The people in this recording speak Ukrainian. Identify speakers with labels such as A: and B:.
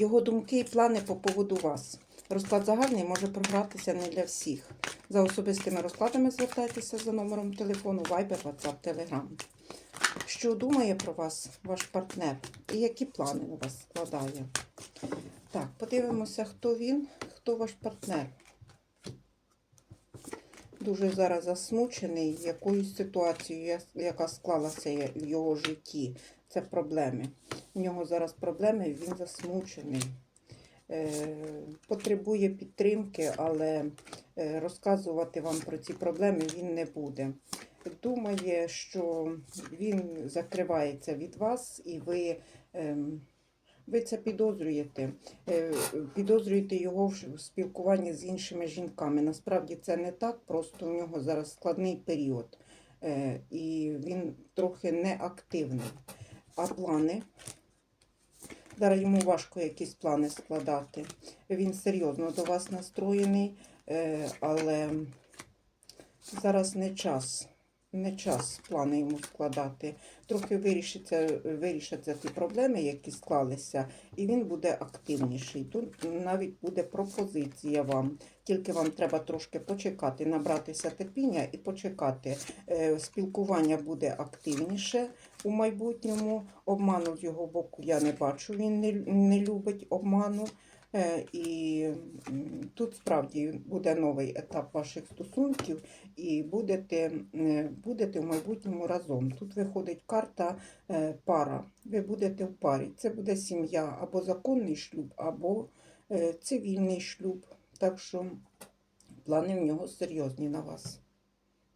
A: його думки і плани по поводу вас. Розклад загальний може програтися не для всіх. За особистими розкладами звертайтеся за номером телефону Viber, WhatsApp, Telegram. Що думає про вас ваш партнер і які плани у вас складає? Так, подивимося, хто він, хто ваш партнер. Дуже зараз засмучений якоюсь ситуацією, яка склалася в його житті. Це проблеми. У нього зараз проблеми, він засмучений. Е, потребує підтримки, але е, розказувати вам про ці проблеми він не буде. Думає, що він закривається від вас, і ви, ем, ви це підозрюєте. Е, підозрюєте його в спілкуванні з іншими жінками. Насправді це не так, просто у нього зараз складний період, і він трохи неактивний. А плани? Зараз йому важко якісь плани складати. Він серйозно до вас настроєний, е, але зараз не час. Не час плани йому складати. Трохи вирішиться, вирішаться ті проблеми, які склалися, і він буде активніший. Тут навіть буде пропозиція вам. Тільки вам треба трошки почекати, набратися терпіння і почекати. Е, Спілкування буде активніше у майбутньому. Обману з його боку я не бачу. Він не, не любить обману. Е, І тут справді буде новий етап ваших стосунків, і будете, е, будете в майбутньому разом. Тут виходить карта е, пара. Ви будете в парі. Це буде сім'я або законний шлюб, або цивільний шлюб. Так що плани в нього серйозні на вас.